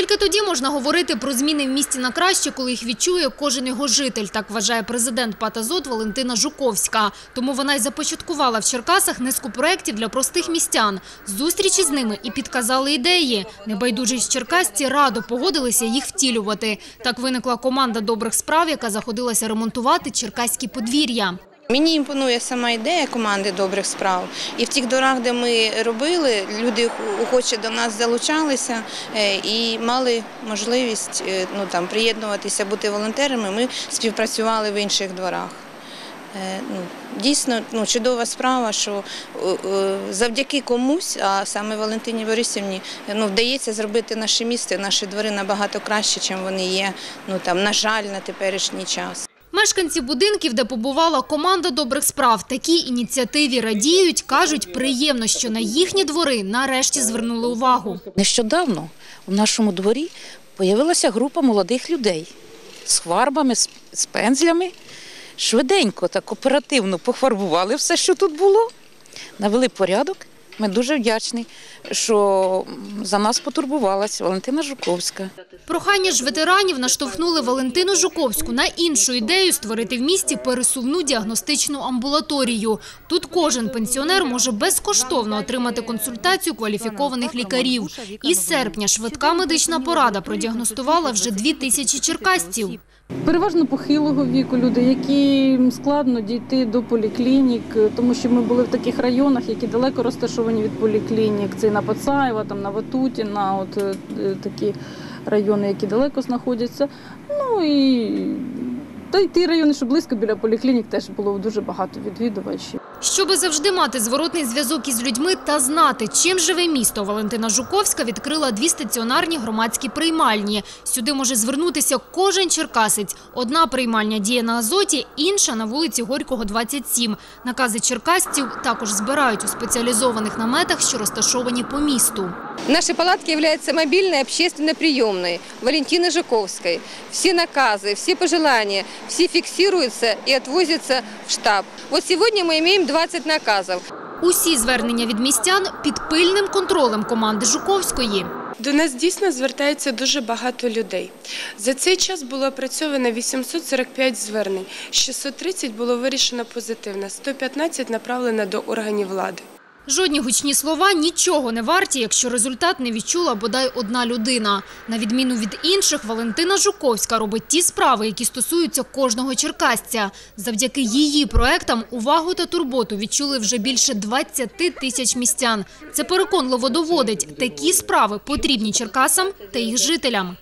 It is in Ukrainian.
Тільки тоді можна говорити про зміни в місті на краще, коли їх відчує кожен його житель, так вважає президент Патазот Валентина Жуковська. Тому вона й започаткувала в Черкасах низку проєктів для простих містян. Зустрічі з ними і підказали ідеї. Небайдужі з черкасці радо погодилися їх втілювати. Так виникла команда добрих справ, яка заходилася ремонтувати черкаські подвір'я. Мені імпонує сама ідея команди добрих справ. І в тих дорах, де ми робили, люди охоче до нас залучалися е, і мали можливість е, ну, там, приєднуватися, бути волонтерами. Ми співпрацювали в інших дворах. Е, Ну, дійсно ну, чудова справа, що завдяки комусь, а саме Валентині Борисівні, ну, вдається зробити наше місто, наші двори набагато краще, ніж вони є, ну, там, на жаль, на теперішній час. Мешканці будинків, де побувала команда добрих справ, такій ініціативі радіють, кажуть, приємно, що на їхні двори нарешті звернули увагу. Нещодавно в нашому дворі з'явилася група молодих людей з фарбами, з- з пензлями. Швиденько так оперативно пофарбували все, що тут було, навели порядок. Ми дуже вдячні, що за нас потурбувалась Валентина Жуковська. Прохання ж ветеранів наштовхнули Валентину Жуковську на іншу ідею створити в місті пересувну діагностичну амбулаторію. Тут кожен пенсіонер може безкоштовно отримати консультацію кваліфікованих лікарів. Із серпня швидка медична порада продіагностувала вже дві тисячі черкасців. Переважно похилого віку люди, яким складно дійти до поліклінік, тому що ми були в таких районах, які далеко розташовані від поліклінік. Це і на Пацаєва, там на Ватутіна, от е, е, такі райони, які далеко знаходяться. Ну і та й ті райони, що близько біля поліклінік, теж було дуже багато відвідувачів. Щоби завжди мати зворотний зв'язок із людьми та знати, чим живе місто, Валентина Жуковська відкрила дві стаціонарні громадські приймальні. Сюди може звернутися кожен черкасець. Одна приймальня діє на Азоті, інша на вулиці Горького, 27. Накази черкасців також збирають у спеціалізованих наметах, що розташовані по місту. Нашей палатки является мобильной общественной приемной Валентины Жуковской. Все наказы, все пожелания, все фиксируются и отвозятся в штаб. Вот сегодня мы имеем 20 наказів. Усі звернення від містян під пильним контролем команди Жуковської. До нас дійсно звертається дуже багато людей. За цей час було опрацьовано 845 звернень, 630 було вирішено позитивно, 115 направлено до органів влади. Жодні гучні слова нічого не варті, якщо результат не відчула бодай одна людина. На відміну від інших, Валентина Жуковська робить ті справи, які стосуються кожного черкасця. Завдяки її проектам увагу та турботу відчули вже більше 20 тисяч містян. Це переконливо доводить, такі справи потрібні черкасам та їх жителям.